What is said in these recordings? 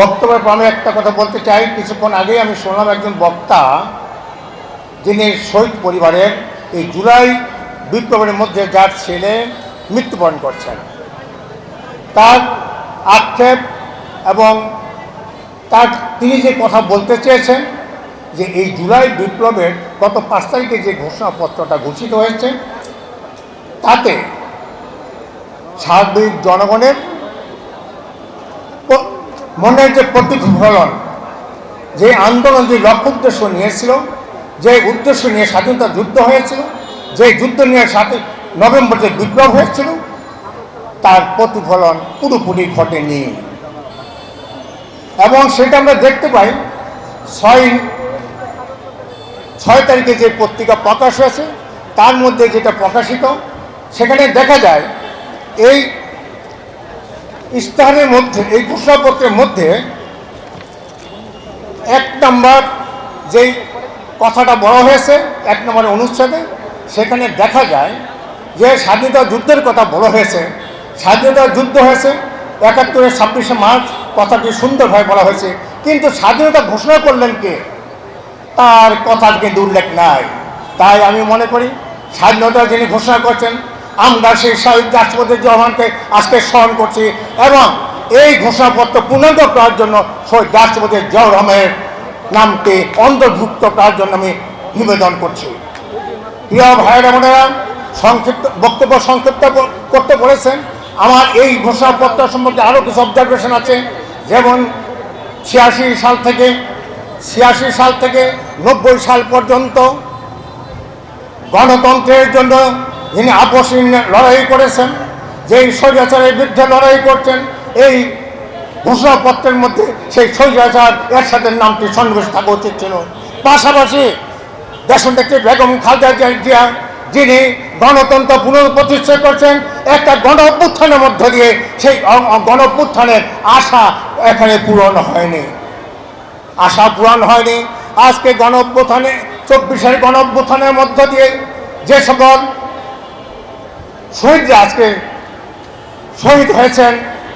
বক্তব্যের পর আমি একটা কথা বলতে চাই। কিছুক্ষণ আগেই আমি শুনলাম একজন বক্তা, যিনি শহীদ পরিবারের এই জুলাই বিপ্লবের মধ্যে যার ছেলে মৃত্যুবরণ করছেন। তার আক্ষেপ এবং তার তিনি যে কথা বলতে চেয়েছেন, যে এই জুলাই বিপ্লবের গত পাঁচ তারিখে যে ঘোষণাপত্রটা ঘোষিত হয়েছে, তাতে সার্বিক জনগণের মনের যে প্রতিফলন যে আন্দোলন, যে লক্ষ্য উদ্দেশ্য নিয়েছিল, যে উদ্দেশ্য নিয়ে স্বাধীনতা যুদ্ধ হয়েছিল, যে যুদ্ধ নিয়ে সাথে নভেম্বর যে বিপ্লব হয়েছিল, তার প্রতিফলন পুরোপুরি ঘটেনি। এবং সেটা আমরা দেখতে পাই, ছয় ছয় তারিখে যে পত্রিকা প্রকাশ হয়েছে, তার মধ্যে যেটা প্রকাশিত, সেখানে দেখা যায়, এই ইস্তাহারের মধ্যে, এই ঘোষণাপত্রের মধ্যে এক নম্বর যেই কথাটা বলা হয়েছে, এক নম্বর অনুচ্ছেদে সেখানে দেখা যায় যে স্বাধীনতা যুদ্ধের কথা বলা হয়েছে। স্বাধীনতা যুদ্ধ হয়েছে, একাত্তরের ছাব্বিশে মার্চ কথাটি সুন্দরভাবে বলা হয়েছে। কিন্তু স্বাধীনতা ঘোষণা করলেন কে? তার কথার কিন্তু উল্লেখ নাই। তাই আমি মনে করি, স্বাধীনতা যিনি ঘোষণা করছেন আমরা সেই শহীদ রাষ্ট্রপতি জওয়ানকে আজকে স্মরণ করছি এবং এই ঘোষণাপত্র পূর্ণাঙ্গ করার জন্য শহীদ রাষ্ট্রপতি জিয়াউর নামকে অন্তর্ভুক্ত করার জন্য আমি নিবেদন করছি। প্রিয় ভাইয়েরা, বোনেরা, সংক্ষিপ্ত বক্তব্য সংক্ষিপ্ত করতে বলেছেন। আমার এই ঘোষণাপত্র সম্পর্কে আরও কিছু অবজারভেশন আছে। যেমন, ছিয়াশি সাল থেকে, ছিয়াশি সাল থেকে নব্বই সাল পর্যন্ত গণতন্ত্রের জন্য যিনি আপসীন লড়াই করেছেন, যেই স্বৈরাচারের বিরুদ্ধে লড়াই করছেন, এই ঘোষণাপত্রের মধ্যে সেই স্বৈরাচার এর সাথে নামটি সন্নিবেশ থাকা উচিত ছিল। পাশাপাশি দেশনেত্রী বেগম খালেদা জিয়া, যিনি গণতন্ত্র পুনঃপ্রতিষ্ঠা করছেন, একটা গণ অভ্যুত্থানের মধ্য দিয়ে সেই অ- অ- গণ অভ্যুত্থানের আশা এখানে পূরণ হয়নি। আশা পূরণ হয়নি। আজকে গণ চব্বিশের গণ মধ্য দিয়ে যে সকল শহীদরা আজকে শহীদ হয়েছেন,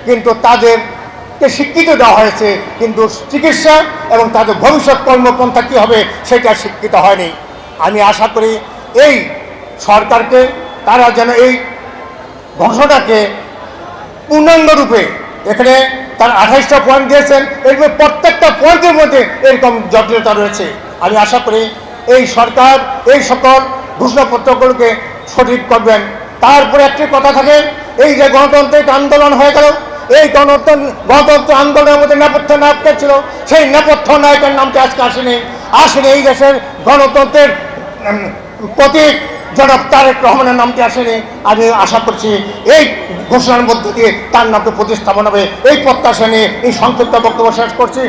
কিন্তু তাদেরকে স্বীকৃতি দেওয়া হয়েছে, কিন্তু চিকিৎসা এবং তাদের ভবিষ্যৎ কর্মপন্থা কী হবে সেটা স্বীকৃত হয়নি। আমি আশা করি এই সরকারকে, তারা যেন এই ঘোষণাকে পূর্ণাঙ্গ রূপে এখানে তার আঠাইশটা পয়েন্ট দিয়েছেন, এরপর প্রত্যেকটা পয়েন্টের মধ্যে এরকম জটিলতা রয়েছে। আমি আশা করি এই সরকার, এই সকল ঘোষণাপত্রগুলোকে সঠিক করবেন। তারপরে একটি কথা থাকে, এই যে গণতান্ত্রিক আন্দোলন হয়ে গেল, এই গণতন্ত্র গণতন্ত্র আন্দোলনের মধ্যে নেপথ্য নায়ক ছিল, সেই নেপথ্য নায়কের নামটি আজকে আসেনি। আসেনি এই দেশের গণতন্ত্রের প্রতীক জনাব তারেক রহমানের নামটি আসেনি। আমি আশা করছি এই ঘোষণার মধ্য দিয়ে তার নামকে প্রতিস্থাপন হবে। এই প্রত্যাশা নিয়ে এই সংক্ষিপ্ত বক্তব্য শেষ করছি।